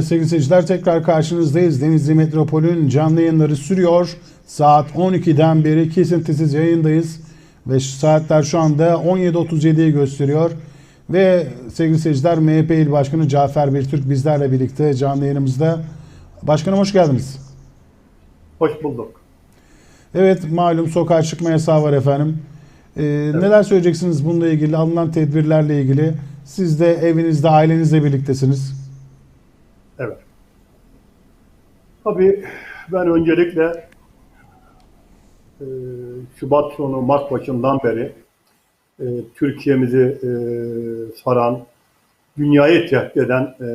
Evet sevgili seyirciler tekrar karşınızdayız. Denizli Metropol'ün canlı yayınları sürüyor. Saat 12'den beri kesintisiz yayındayız. Ve saatler şu anda 17.37'yi gösteriyor. Ve sevgili seyirciler MHP İl Başkanı Cafer Birtürk bizlerle birlikte canlı yayınımızda. Başkanım hoş geldiniz. Hoş bulduk. Evet malum sokağa çıkma yasağı var efendim. Ee, Neler söyleyeceksiniz bununla ilgili alınan tedbirlerle ilgili? Siz de evinizde ailenizle birliktesiniz. Evet. Tabii ben öncelikle e, Şubat sonu Mart başından beri e, Türkiye'mizi e, saran, dünyayı tehdit eden e,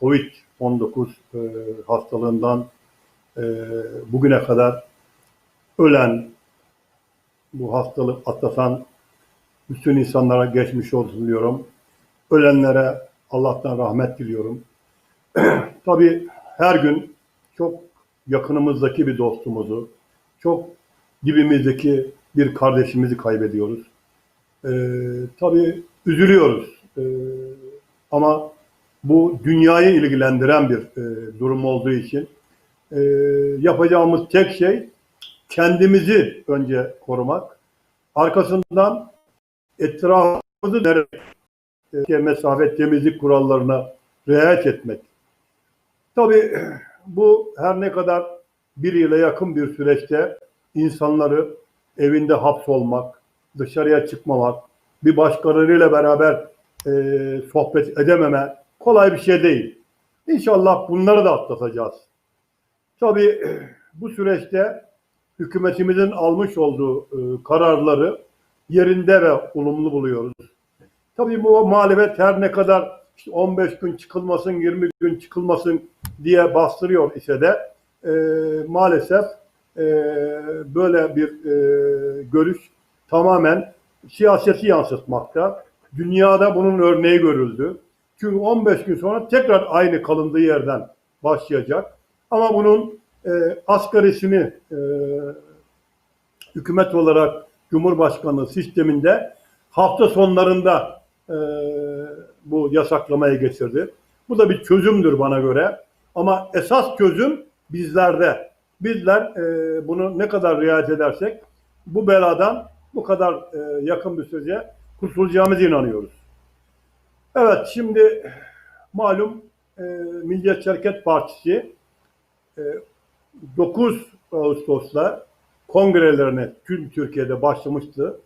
Covid-19 e, hastalığından bugüne kadar ölen, bu hastalık atlatan bütün insanlara geçmiş olsun diliyorum. Ölenlere Allah'tan rahmet diliyorum. Tabii her gün çok yakınımızdaki bir dostumuzu, çok dibimizdeki bir kardeşimizi kaybediyoruz. Ee, tabii üzülüyoruz. Ee, ama bu dünyayı ilgilendiren bir e, durum olduğu için e, yapacağımız tek şey kendimizi önce korumak, arkasından etrafımızı e, mesafe temizlik kurallarına riayet etmek. Tabii bu her ne kadar bir yıla yakın bir süreçte insanları evinde hapsolmak, dışarıya çıkmamak, bir başkalarıyla beraber e, sohbet edememe kolay bir şey değil. İnşallah bunları da atlatacağız. Tabii bu süreçte hükümetimizin almış olduğu e, kararları yerinde ve olumlu buluyoruz. Tabii bu muhalefet her ne kadar işte 15 gün çıkılmasın, 20 gün çıkılmasın diye bastırıyor ise de e, maalesef e, böyle bir e, görüş tamamen siyaseti yansıtmakta. Dünyada bunun örneği görüldü. Çünkü 15 gün sonra tekrar aynı kalındığı yerden başlayacak. Ama bunun e, asgarisini e, hükümet olarak Cumhurbaşkanlığı sisteminde hafta sonlarında e, bu yasaklamaya getirdi. Bu da bir çözümdür bana göre. Ama esas çözüm bizlerde. Bizler e, bunu ne kadar riayet edersek bu beladan bu kadar e, yakın bir sürece kurtulacağımıza inanıyoruz. Evet şimdi malum e, Milliyetçi Hareket Partisi e, 9 Ağustos'ta kongrelerine tüm Türkiye'de başlamıştı.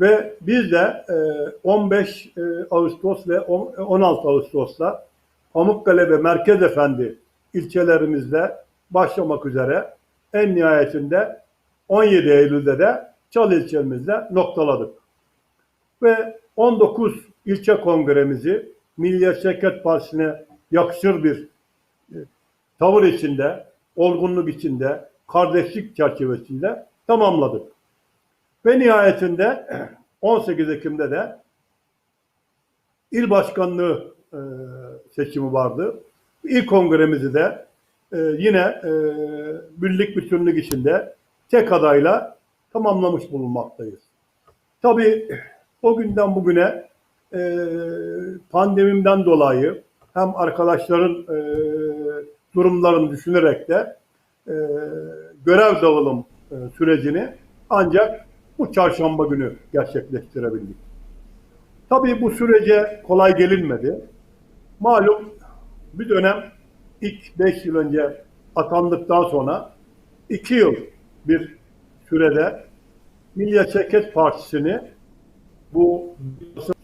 Ve biz de e, 15 e, Ağustos ve 16 Ağustos'ta Pamukkale ve Merkez Efendi ilçelerimizde başlamak üzere en nihayetinde 17 Eylül'de de Çalı ilçemizde noktaladık. Ve 19 ilçe kongremizi Milliyetçi Hareket Partisi'ne yakışır bir e, tavır içinde, olgunluk içinde, kardeşlik çerçevesinde tamamladık. Ve nihayetinde 18 Ekim'de de il başkanlığı e, seçimi vardı. İlk kongremizi de e, yine e, birlik bütünlük içinde tek adayla tamamlamış bulunmaktayız. Tabii o günden bugüne e, pandemimden dolayı hem arkadaşların e, durumlarını düşünerek de e, görev dağılım e, sürecini ancak bu çarşamba günü gerçekleştirebildik. Tabii bu sürece kolay gelinmedi. Malum bir dönem ilk 5 yıl önce atandıktan sonra 2 yıl bir sürede Milliyetçi Partisi'ni bu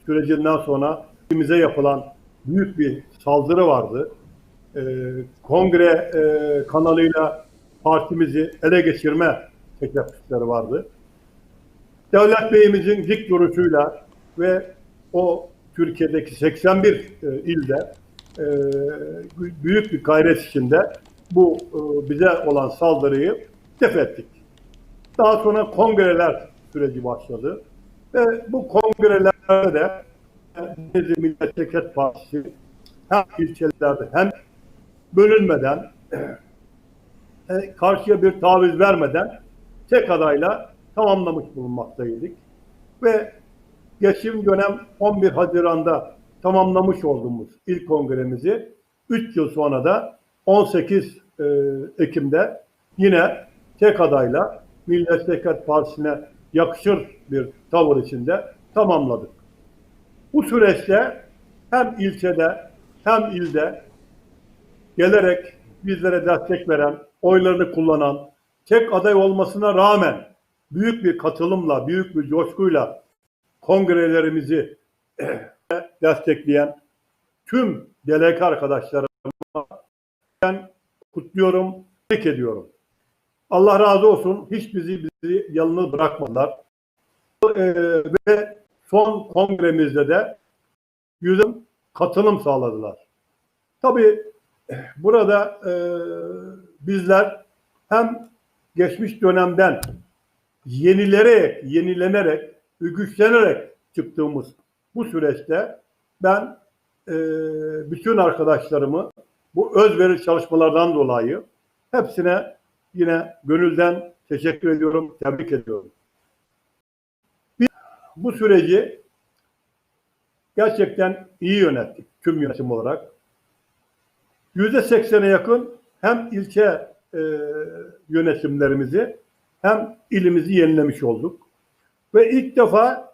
sürecinden sonra bize yapılan büyük bir saldırı vardı. Ee, kongre e, kanalıyla partimizi ele geçirme teklifleri vardı. Devlet Bey'imizin dik duruşuyla ve o Türkiye'deki 81 e, ilde e, büyük bir gayret içinde bu e, bize olan saldırıyı def ettik. Daha sonra kongreler süreci başladı. Ve bu kongrelerde de Denizli Millet Hareket Partisi hem ilçelerde hem bölünmeden e, karşıya bir taviz vermeden tek adayla tamamlamış bulunmaktaydık. Ve geçim dönem 11 Haziran'da tamamlamış olduğumuz ilk kongremizi 3 yıl sonra da 18 e, Ekim'de yine tek adayla Milliyetçi Hareket Partisi'ne yakışır bir tavır içinde tamamladık. Bu süreçte hem ilçede hem ilde gelerek bizlere destek veren, oylarını kullanan, tek aday olmasına rağmen büyük bir katılımla, büyük bir coşkuyla kongrelerimizi destekleyen tüm delege arkadaşlarıma ben kutluyorum, tebrik ediyorum. Allah razı olsun. Hiç bizi bizi yalnız bırakmadılar. Ee, ve son kongremizde de yüzüm katılım sağladılar. Tabii burada e, bizler hem geçmiş dönemden yenilerek, yenilenerek, güçlenerek çıktığımız bu süreçte ben e, bütün arkadaşlarımı bu özveri çalışmalardan dolayı hepsine yine gönülden teşekkür ediyorum, tebrik ediyorum. Biz bu süreci gerçekten iyi yönettik tüm yönetim olarak. Yüzde seksene yakın hem ilçe e, yönetimlerimizi hem ilimizi yenilemiş olduk. Ve ilk defa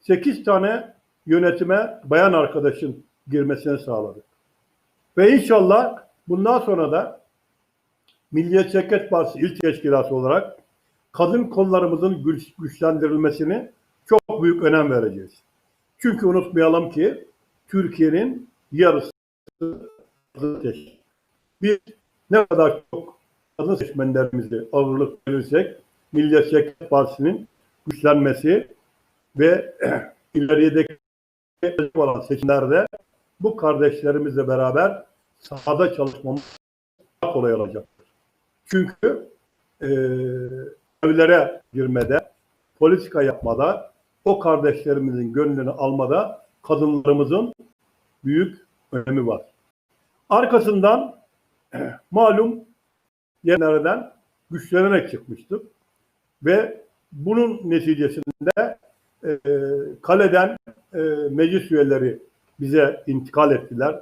8 tane yönetime bayan arkadaşın girmesini sağladık. Ve inşallah bundan sonra da Milliyetçi Hareket Partisi İl Teşkilatı olarak kadın kollarımızın güç- güçlendirilmesini çok büyük önem vereceğiz. Çünkü unutmayalım ki Türkiye'nin yarısı. Biz ne kadar çok kadın seçmenlerimizi ağırlık verirsek Milliyetçi Partisi'nin güçlenmesi ve ilerideki olan seçimlerde bu kardeşlerimizle beraber sahada çalışmamız daha kolay olacaktır. Çünkü e, evlere girmede, politika yapmada, o kardeşlerimizin gönlünü almada kadınlarımızın büyük önemi var. Arkasından malum yerlerden güçlenerek çıkmıştık ve bunun neticesinde e, kaleden e, meclis üyeleri bize intikal ettiler.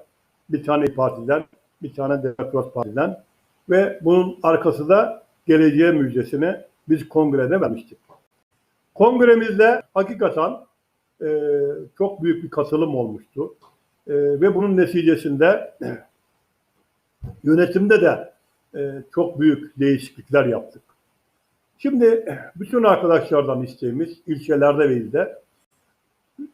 Bir tane partiden, bir tane Demokrat Parti'den ve bunun arkası da geleceğe müjdesini biz kongrede vermiştik. Kongremizde hakikaten e, çok büyük bir katılım olmuştu. E, ve bunun neticesinde yönetimde de çok büyük değişiklikler yaptık. Şimdi bütün arkadaşlardan isteğimiz ilçelerde ve ilde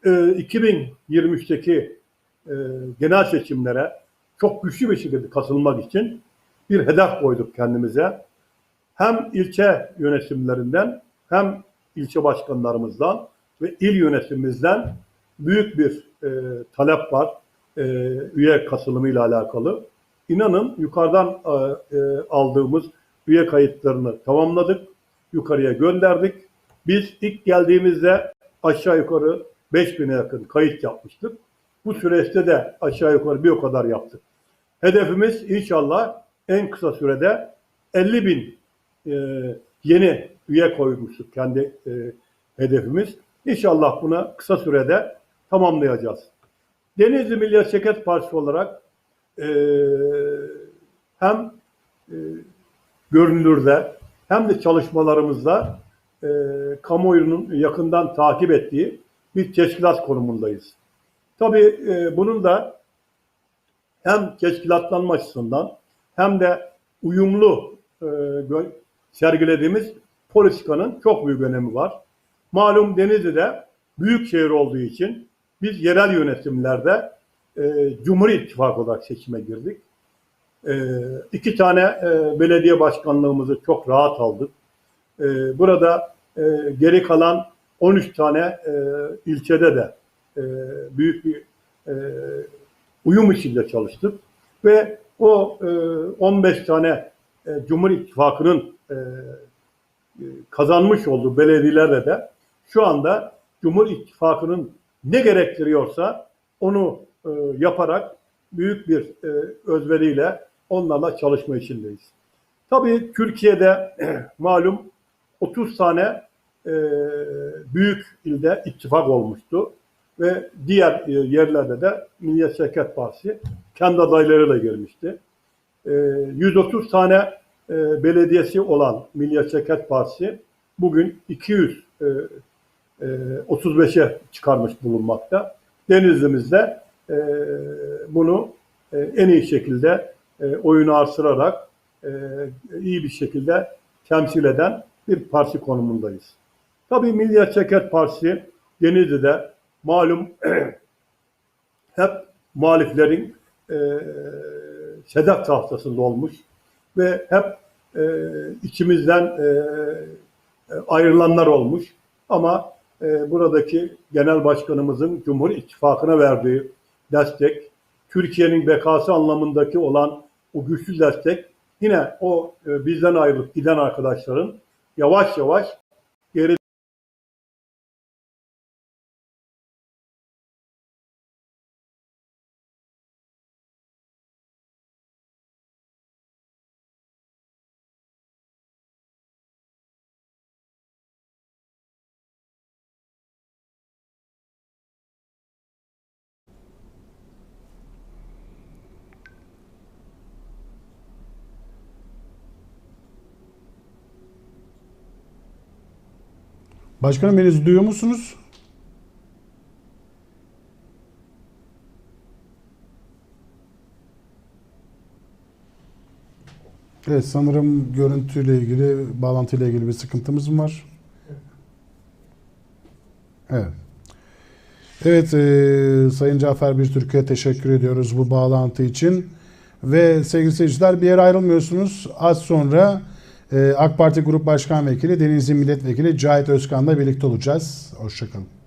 e, 2023'teki e, genel seçimlere çok güçlü bir şekilde katılmak için bir hedef koyduk kendimize. Hem ilçe yönetimlerinden hem ilçe başkanlarımızdan ve il yönetimimizden büyük bir e, talep var e, üye katılımıyla alakalı. İnanın yukarıdan e, e, aldığımız üye kayıtlarını tamamladık. Yukarıya gönderdik. Biz ilk geldiğimizde aşağı yukarı 5000'e yakın kayıt yapmıştık. Bu süreçte de aşağı yukarı bir o kadar yaptık. Hedefimiz inşallah en kısa sürede 50 bin e, yeni üye koymuştuk kendi e, hedefimiz. İnşallah buna kısa sürede tamamlayacağız. Denizli Milliyetçi Hareket Partisi olarak e, hem e, görünürde hem de çalışmalarımızda e, kamuoyunun yakından takip ettiği bir teşkilat konumundayız. Tabii e, bunun da hem teşkilatlanma açısından hem de uyumlu e, sergilediğimiz politikanın çok büyük önemi var. Malum Denizli'de büyük şehir olduğu için biz yerel yönetimlerde e, Cumhur İttifakı olarak seçime girdik. E, iki tane e, belediye başkanlığımızı çok rahat aldık. E, burada e, geri kalan 13 tane e, ilçede de e, büyük bir e, uyum içinde çalıştık ve o e, 15 tane e, Cumhur İttifakı'nın e, e, kazanmış olduğu belediyelerde de şu anda Cumhur İttifakı'nın ne gerektiriyorsa onu e, yaparak büyük bir e, özveriyle onlarla çalışma içindeyiz. Tabii Türkiye'de malum 30 tane e, büyük ilde ittifak olmuştu. ve diğer e, yerlerde de Milliyetçi Hareket Partisi kendi adaylarıyla gelmişti. E, 130 tane e, belediyesi olan Milliyetçi Hareket Partisi bugün 200 e, e, 35'e çıkarmış bulunmakta. Denizli'mizde e, bunu e, en iyi şekilde e, oyunu artırarak e, iyi bir şekilde temsil eden bir parti konumundayız. Tabii Milliyetçi Hareket Partisi Denizli'de malum hep muhaliflerin e, sedef tahtasında olmuş ve hep e, içimizden e, ayrılanlar olmuş. Ama e, buradaki genel başkanımızın Cumhur İttifakı'na verdiği destek, Türkiye'nin bekası anlamındaki olan o güçlü destek yine o e, bizden ayrılıp giden arkadaşların yavaş yavaş geri Başkanım beni duyuyor musunuz? Evet sanırım görüntüyle ilgili, bağlantıyla ilgili bir sıkıntımız mı var? Evet. Evet, e, Sayın Cafer Birtürk'e teşekkür ediyoruz bu bağlantı için. Ve sevgili seyirciler bir yere ayrılmıyorsunuz. Az sonra AK Parti Grup Başkan Vekili Denizli Milletvekili Cahit Özkan'la birlikte olacağız. Hoşçakalın.